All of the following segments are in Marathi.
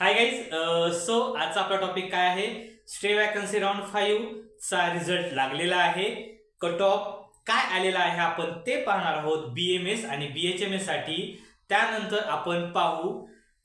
हाय गाईज सो आजचा आपला टॉपिक काय आहे? स्टे वॅकन्सी राऊंड फाईव्ह चा रिझल्ट लागलेला आहे. कट ऑफ काय आलेला आहे? आपण ते पाहणार आहोत बी एम एस आणि बी एच एम एससाठी. त्यानंतर आपण पाहू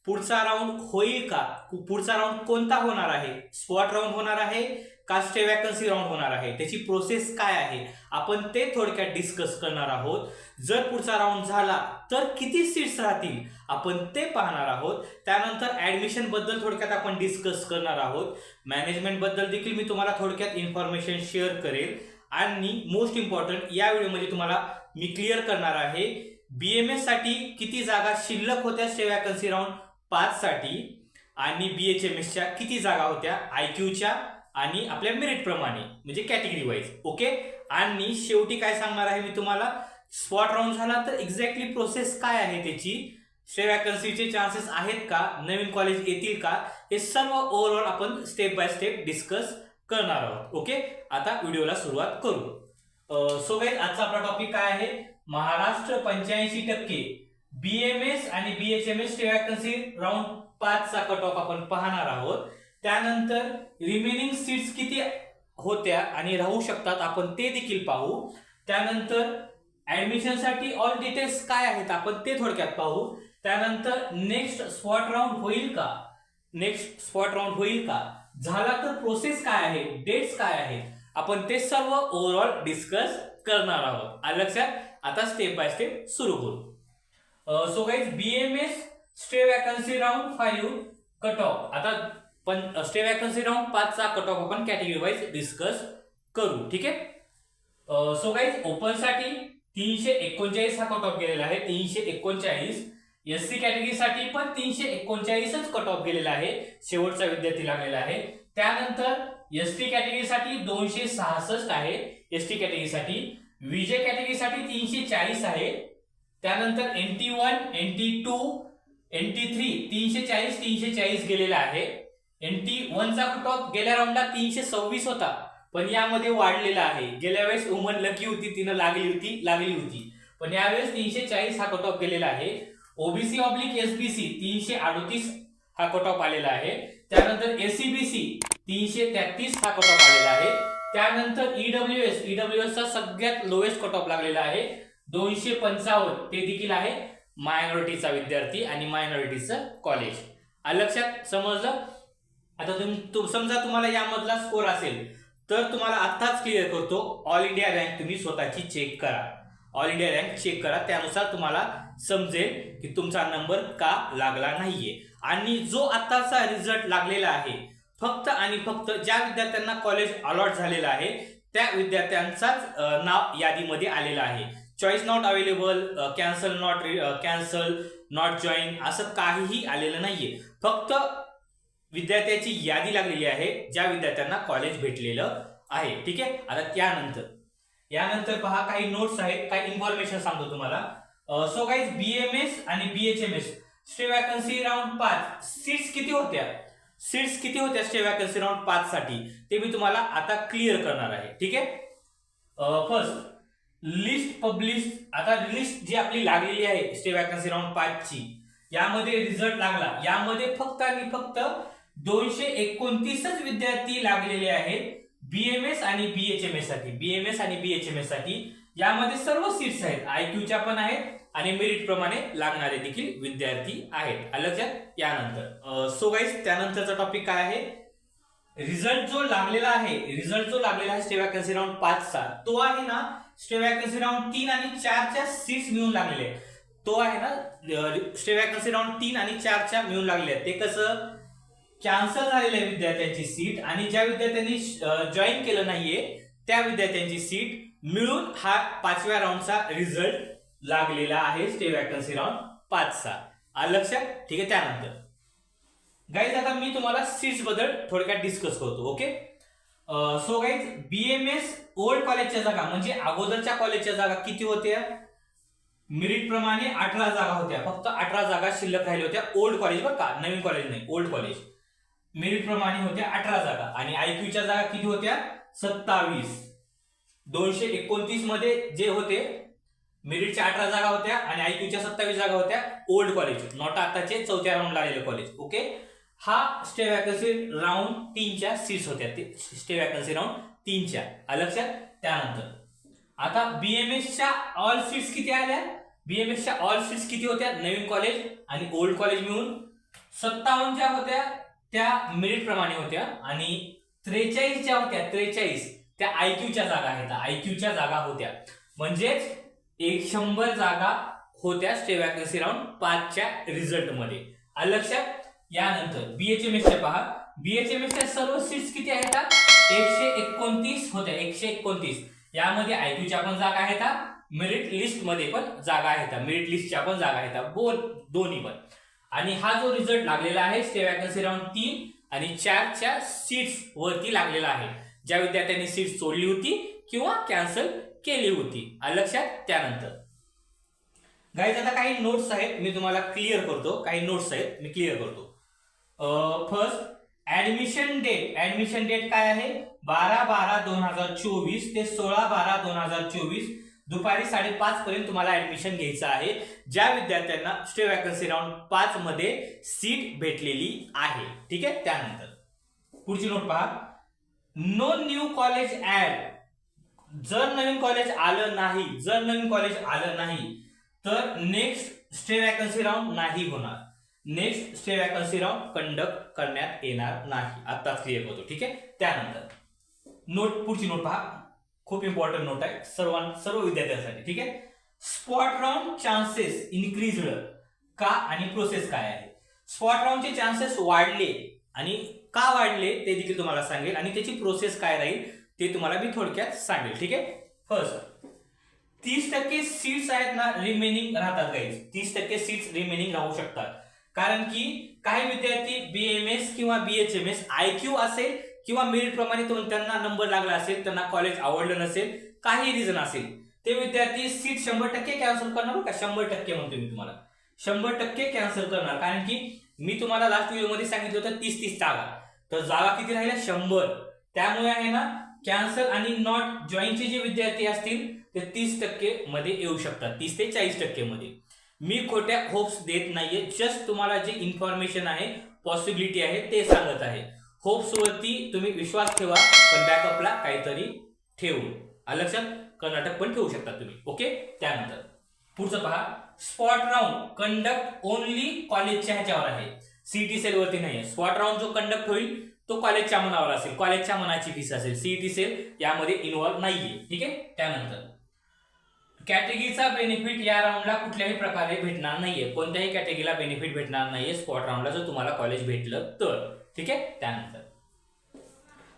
पुढचा राऊंड होईल का? पुढचा राऊंड कोणता होणार आहे? स्पॉट राऊंड होणार आहे. कास्टे वॅकन्सी राऊंड होणार आहे. त्याची प्रोसेस काय आहे? आपण ते थोडक्यात डिस्कस करणार आहोत. जर पुढचा राऊंड झाला तर किती सीट्स राहतील? आपण ते पाहणार आहोत. त्यानंतर ऍडमिशनबद्दल थोडक्यात आपण डिस्कस करणार आहोत. मॅनेजमेंटबद्दल देखील मी तुम्हाला थोडक्यात इन्फॉर्मेशन शेअर करेल. आणि मोस्ट इम्पॉर्टंट या व्हिडिओमध्ये तुम्हाला मी क्लिअर करणार आहे. बीएमएससाठी किती जागा शिल्लक होत्या स्टे वॅकन्सी राऊंड पाच साठी. आणि बी एच एम एसच्या किती जागा होत्या? आय क्यूच्या आणि आपल्या मेरिट प्रमाणे म्हणजे कॅटेगरी वाईज ओके आणि शेवटी काय सांगणार आहे मी तुम्हाला? स्पॉट राऊंड झाला तर एक्झॅक्टली प्रोसेस काय आहे त्याची? स्टे वॅकन्सीचे चान्सेस आहेत का? नवीन कॉलेज येतील का? हे सर्व ओव्हरऑल आपण स्टेप बाय स्टेप डिस्कस करणार आहोत ओके आता व्हिडिओला सुरुवात करू. सो गाईज आजचा आपला टॉपिक काय आहे? महाराष्ट्र पंच्याऐंशी टक्के बीएमएस आणि बीएचएमएस स्टे वॅकन्सी राऊंड पाचचा कट ऑफ आपण पाहणार आहोत. त्यानंतर रिमेनिंग सीट्स किती होत्या आणि राहू शकतात आपण ते देखील पाहू. त्यानंतर ॲडमिशनसाठी ऑल डिटेल्स काय आहेत आपण ते थोडक्यात पाहू. त्यानंतर नेक्स्ट स्पॉट राऊंड होईल का? नेक्स्ट स्पॉट राऊंड होईल का? झाला तर प्रोसेस काय आहे? डेट्स काय आहेत? आपण ते सर्व ओव्हरऑल डिस्कस करणार आहोत. लक्षात? आता स्टेप बाय स्टेप सुरू करू. So guys B M S stay vacancy round five cut off आता पण स्टे वॅकन्सी राऊंड पाचचा कट ऑफ आपण कॅटेगरी वाईज डिस्कस करू ठीक आहे? सो गाईज ओपनसाठी तीनशे एकोणचाळीस हा कट ऑफ गेलेला आहे तीनशे एकोणचाळीस. एस सी कॅटेगरीसाठी पण तीनशे एकोणचाळीसच कट ऑफ गेलेला आहे शेवटचा विद्यार्थी लागलेला आहे. त्यानंतर एस टी कॅटेगरीसाठी दोनशे सहासष्ट आहे एस टी कॅटेगरीसाठी विजय कॅटेगरीसाठी तीनशे चाळीस आहे. त्यानंतर N T one N T two N T three तीनशे चाळीस तीनशे चाळीस गेलेला आहे. एन टी वनचा कट ऑफ गेल्या राऊंडला तीनशे सव्वीस होता. पण यामध्ये वाढलेला आहे. गेल्या वेळेस उमन लकी होती तिनं लागली होती लागली होती. पण यावेळेस तीनशे चाळीस हा कट ऑफ गेलेला आहे. ओबीसी ऑब्लिक एसबीसी तीनशे अडोतीस हा कट ऑफ आलेला आहे. त्यानंतर एसीबीसी तीनशे तेहतीस हा कट ऑफ आलेला आहे. त्यानंतर ईडब्ल्यू एस ईडब्ल्यू एसचा सगळ्यात लोएस्ट कट ऑफ लागलेला आहे. दोनशे पंचावन्न ते देखील आहे. मायनॉरिटीचा विद्यार्थी आणि मायनॉरिटीचं कॉलेज लक्षात समजलं? आता तुम्ही समजा तुम्हाला यामधला स्कोर असेल तर तुम्हाला आत्ताच क्लिअर करतो ऑल इंडिया रँक तुम्ही स्वतःची चेक करा. ऑल इंडिया रँक चेक करा त्यानुसार तुम्हाला समजेल की तुमचा नंबर का लागला नाहीये. आणि जो आत्ताचा रिझल्ट लागलेला आहे फक्त आणि फक्त ज्या विद्यार्थ्यांना कॉलेज अलॉट झालेलं आहे त्या विद्यार्थ्यांचाच नाव यादीमध्ये आलेलं आहे. Choice not available cancel not cancel not join असं काहीही आलेलं नाहीये. फक्त विद्यार्थ्याची यादी लागलेली आहे ज्या विद्यार्थ्यांना कॉलेज भेटलेलं आहे. ठीक आहे? आता त्यानंतर. यानंतर पहा काही नोट्स आहेत काही इन्फॉर्मेशन सांगतो तुम्हाला. सो गाईज बीएमएस आणि बीएचएमएस स्टे वॅकन्सी राऊंड पाच. सीट्स किती होत्या? सीट्स किती होत्या स्टे वॅकन्सी राऊंड पाच साठी? ते मी तुम्हाला आता क्लिअर करणार आहे. ठीक आहे? फर्स्ट लिस्ट पब्लिश आता लिस्ट जी आपली लागलेली आहे स्टे वॅकन्सी राऊंड पाच ची यामध्ये रिझल्ट लागला. यामध्ये फक्त आणि फक्त दोनशे एकोणतीसच विद्यार्थी लागलेले आहेत बीएमएस आणि बीएचएमएससाठी. बीएमएस आणि बीएचएमएससाठी यामध्ये सर्व सीट्स आहेत. आय क्यूच्या पण आहेत आणि मेरिट प्रमाणे लागणारे देखील विद्यार्थी आहेत. लक्षात? यानंतर. सो गाईज त्यानंतरचा टॉपिक काय आहे? रिझल्ट जो लागलेला आहे रिझल्ट जो लागलेला आहे स्टे वॅकन्सी राऊंड पाचचा तो आहे ना स्टे वॅकन्सी राऊंड तीन आणि चारच्या सीट्स मिळून लागलेले आहेत. तो आहे ना स्टे वॅकन्सी राऊंड तीन आणि चारच्या मिळून लागले आहेत. ते कसं? कॅन्सल झालेल्या विद्यार्थ्यांची सीट आणि ज्या विद्यार्थ्यांनी जॉईन केलं नाहीये त्या विद्यार्थ्यांची सीट मिळून हा पाचव्या राऊंडचा रिझल्ट लागलेला आहे. स्टे वॅकन्सी राऊंड पाचचा आलं लक्षात? ठीक आहे त्यानंतर. गाईज आता मी तुम्हाला सीट्सबद्दल थोडक्यात डिस्कस करतो okay so guys BMS old कॉलेजच्या जागा म्हणजे अगोदरच्या कॉलेजच्या जागा किती होत्या? मेरिट प्रमाणे अठरा जागा होत्या. फक्त अठरा जागा शिल्लक राहिल्या होत्या. ओल्ड कॉलेज बरं का? नवीन कॉलेज नाही ओल्ड कॉलेज मेरिट प्रमाणे होत्या अठरा जागा. आणि आयक्यूच्या जागा किती होत्या? सत्तावीस. दोनशे एकोणतीसमध्ये जे होते मेरिटच्या अठरा जागा होत्या आणि आयक्यूच्या सत्तावीस जागा होत्या ओल्ड कॉलेज नॉट आताचे चौथ्या राऊंडला आलेले कॉलेज. ओके? हा स्टे वॅकन्सी राऊंड तीनच्या सीट्स होत्या. ते स्टे वॅकन्सी राऊंड तीनच्या. आलं लक्षात? त्यानंतर. आता बीएमएसच्या ऑल सीट्स किती आल्या? बीएमएसच्या ऑल सीट्स किती होत्या? नवीन कॉलेज आणि ओल्ड कॉलेज मिळून सत्तावन्न ज्या होत्या त्या मेरिट प्रमाणे होत्या आणि त्रेचाळीस ज्या होत्या त्रेचाळीस. त्या आयक्यूच्या जागा आहेत. आयक्यूच्या जागा होत्या. म्हणजेच एक शंभर जागा होत्या स्टे वॅकन्सी राऊंड पाचच्या रिझल्टमध्ये. आलं लक्षात यानंतर बीएचएमएसच्या पहा. बीएचएमएसच्या सर्व सीट्स किती आहेत एकशे एकोणतीस होत्या. एकशे एकोणतीस. यामध्ये आयक्यूच्या पण जागा आहेत मेरिट लिस्टमध्ये पण जागा आहेत मेरिट लिस्टच्या पण जागा आहेत बोल दोन्ही पण. आणि हा जो रिझल्ट लागलेला आहे स्टे वॅकन्सी राऊंड तीन आणि चारच्या सीट्स वरती लागलेला आहे. ज्या विद्यार्थ्यांनी सीट सोडली होती किंवा कॅन्सल केली होती. लक्षात त्यानंतर. गाईज आता काही नोट्स आहेत मी तुम्हाला क्लिअर करतो. काही नोट्स आहेत मी क्लिअर करतो. First admission date admission date काय आहे? बारा बारा दोन हजार चोवीस ते सोळा बारा दोन हजार चोवीस. दुपारी साडेपाच पर्यंत तुम्हाला ऍडमिशन घ्यायचं आहे. ज्या विद्यार्थ्यांना स्टे वॅकन्सी राऊंड पाच मध्ये सीट भेटलेली आहे. ठीक आहे? त्यानंतर. पुढची नोट पहा. नो न्यू कॉलेज ऍड जर नवीन कॉलेज आलं नाही जर नवीन कॉलेज आलं नाही तर नेक्स्ट स्टे वॅकन्सी राऊंड नाही होणार. Next stay vacancy round conduct करण्यात येणार नाही. आत्ताच क्लिअर होतो. ठीक आहे? त्यानंतर. नोट पुढची नोट पहा. खूप इम्पॉर्टंट नोट आहे. सर्वां सर्व विद्यार्थ्यांसाठी ठीक आहे? स्पॉट राऊंड चान्सेस इन्क्रीज का आणि प्रोसेस काय आहे? स्पॉट राऊंडचे चान्सेस वाढले आणि का वाढले ते देखील तुम्हाला सांगेल आणि त्याची प्रोसेस काय राहील ते तुम्हाला मी थोडक्यात सांगेल ठीक आहे? फर्स्ट तीस टक्के सीट्स आहेत ना रिमेनिंग राहतात काही तीस टक्के सीट्स रिमेनिंग राहू शकतात. कारण की काही विद्यार्थी बीएमएस किंवा बीएचएमएस आय क्यू असेल किंवा मेरिटप्रमाणे तो त्यांना नंबर लागला असेल त्यांना कॉलेज आवडलं नसेल काही रिझन असेल ते विद्यार्थी सीट शंभर टक्के कॅन्सल करणार का? शंभर टक्के म्हणतो मी तुम्हाला. शंभर टक्के कॅन्सल करणार. कारण की मी तुम्हाला लास्ट व्हिडिओमध्ये सांगितलं होतं तीस तीस जागा. तर जागा किती राहिल्या? शंभर. त्यामुळे आहे ना कॅन्सल आणि नॉट जॉईनचे जे विद्यार्थी असतील ते तीस टक्के मध्ये येऊ शकतात. तीस ते चाळीस टक्के मध्ये. मी खोट्या होप्स देत नाहीये. जस्ट तुम्हाला जे इन्फॉर्मेशन आहे पॉसिबिलिटी आहे ते सांगत आहे. होप्स वरती तुम्ही विश्वास ठेवा पण बॅकअपला काहीतरी ठेवू आलं लक्षात कर्नाटक पण ठेवू शकता तुम्ही. ओके त्यानंतर पुढचं पहा. स्पॉट राऊंड कंडक्ट ओनली कॉलेजच्या ह्याच्यावर आहे. सीईटी सेल वरती नाही स्पॉट राऊंड जो कंडक्ट होईल तो कॉलेजच्या मनावर असेल. कॉलेजच्या मनाची फीस असेल. सीईटी सेल यामध्ये इन्व्हॉल्व नाहीये. ठीक आहे? त्यानंतर कॅटेगरीचा बेनिफिट या राऊंडला कुठल्याही प्रकारे भेटणार नाहीये. कोणत्याही कॅटेगरीला बेनिफिट भेटणार नाहीये. स्पॉट राऊंडला जर तुम्हाला कॉलेज भेटलं तर. ठीक आहे? त्यानंतर.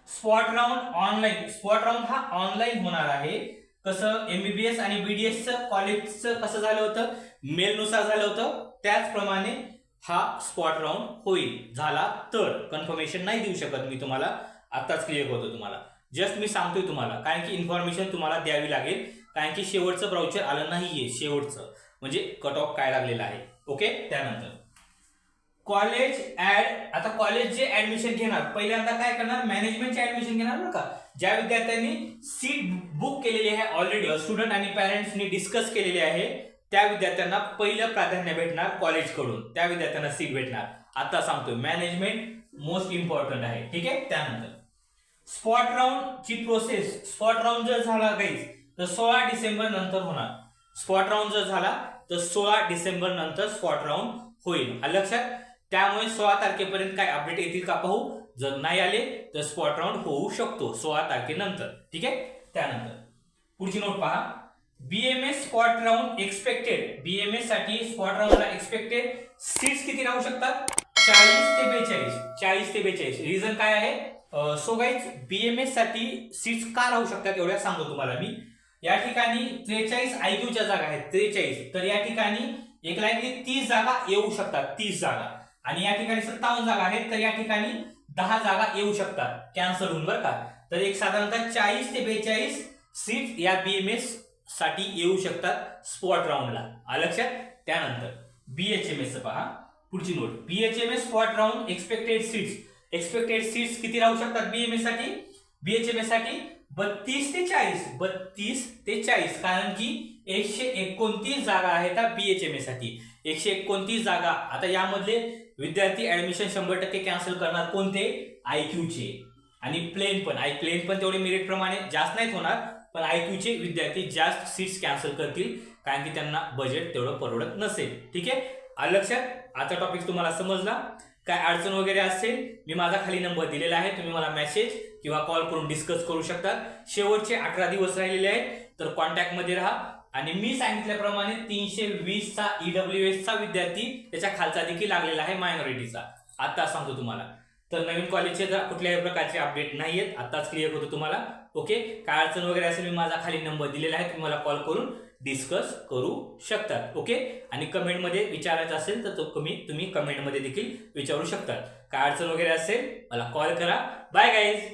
Spot round online spot round हा ऑनलाईन होणार आहे. कसं एमबीबीएस आणि बीडीएसचं कॉलेजचं कसं झालं होतं? मेलनुसार झालं होतं. त्याचप्रमाणे हा स्पॉट राऊंड होईल. झाला तर. कन्फर्मेशन नाही देऊ शकत मी तुम्हाला. आत्ताच क्लिअर होतो तुम्हाला. जस्ट मी सांगतोय तुम्हाला. कारण की इन्फॉर्मेशन तुम्हाला द्यावी लागेल. कारण की शेवटचं ब्राउचर आलं नाहीये. शेवटचं. म्हणजे कट ऑफ काय लागलेलं आहे. ओके त्यानंतर. कॉलेज ऍड आता कॉलेजचे ऍडमिशन घेणार पहिल्यांदा काय करणार? मॅनेजमेंटचे ऍडमिशन घेणार बरं का? ज्या विद्यार्थ्यांनी सीट बुक केलेली आहे ऑलरेडी स्टुडंट आणि पॅरेंट्सनी डिस्कस केलेली आहे त्या विद्यार्थ्यांना पहिलं प्राधान्य भेटणार कॉलेजकडून. त्या विद्यार्थ्यांना सीट भेटणार. आता सांगतोय मॅनेजमेंट मोस्ट इम्पॉर्टंट आहे. ठीक आहे? त्यानंतर. स्पॉट राऊंड ची प्रोसेस स्पॉट राऊंड जर झाला गाईज तर सोळा डिसेंबर नंतर होणार. स्पॉट राऊंड जर झाला तर सोळा डिसेंबर नंतर स्पॉट राऊंड होईल. लक्षात? त्यामुळे सोळा तारखेपर्यंत काय अपडेट येतील का पाहू? जर नाही आले तर स्पॉट राऊंड होऊ शकतो सोळा तारखेनंतर. ठीक आहे? त्यानंतर. पुढची नोट पहा. बीएमएस स्पॉट राऊंड एक्सपेक्टेड बीएमएससाठी स्पॉट राऊंडला एक्सपेक्टेड सीट्स किती राहू शकतात? चाळीस ते बेचाळीस. चाळीस ते बेचाळीस. रिझन काय आहे? सो गाईज बीएमएससाठी सीट्स का राहू शकतात एवढ्या सांगतो तुम्हाला मी. या ठिकाणी त्रेचाळीस आयक्यूच्या जागा आहेत. त्रेचाळीस. तर या ठिकाणी एक लाईनली तीस जागा येऊ शकतात. तीस जागा. आणि या ठिकाणी सत्तावन्न जागा आहेत तर या ठिकाणी दहा जागा येऊ शकतात. कॅन्सल होऊन बरं का? तर एक साधारणतः चाळीस ते बेचाळीस सीट या बीएमएससाठी येऊ शकतात स्पॉट राऊंडला लक्षात? त्यानंतर एस पहा. पुढची note. BHMS spot round expected seats expected seats किती राहू शकतात बीएमएससाठी? बीएचएमएससाठी बत्तीस ते चाळीस. बत्तीस ते चाळीस. कारण की एकशे एकोणतीस जागा आहेत बीएचएमएससाठी. एकशे एकोणतीस जागा. आता यामधले विद्यार्थी ऍडमिशन शंभर टक्के कॅन्सल करणार कोणते? आय क्यूचे आणि प्लेन पण आय प्लेन पण तेवढे मेरिट प्रमाणे जास्त नाहीत होणार पण आय क्यूचे विद्यार्थी जास्त सीट्स कॅन्सल करतील कारण की त्यांना बजेट तेवढं परवडत नसेल. ठीक आहे? लक्षात आजचा टॉपिक तुम्हाला समजला. काय अडचण वगैरे असेल मी माझा खाली नंबर दिलेला आहे तुम्ही मला मेसेज किंवा कॉल करून डिस्कस करू शकता. शेवटचे अठरा दिवस राहिलेले आहेत तर कॉन्टॅक्टमध्ये राहा. आणि मी सांगितल्याप्रमाणे तीनशे वीसचा ईडब्ल्यू चा विद्यार्थी त्याच्या खालचा देखील लागलेला आहे मायनॉरिटीचा आता सांगतो तुम्हाला. तर नवीन कॉलेजचे जर कुठल्याही प्रकारचे अपडेट नाही आहेत आताच क्लिअर होतो तुम्हाला. ओके काय अडचण वगैरे असेल मी माझा खाली नंबर दिलेला आहे. तुम्ही मला कॉल करून डिस्कस करू शकतात. ओके आणि कमेंटमध्ये विचारायचं असेल तर तो कमी तुम्ही कमेंटमध्ये देखील विचारू शकतात. काय अडचण वगैरे असेल मला कॉल करा. Bye guys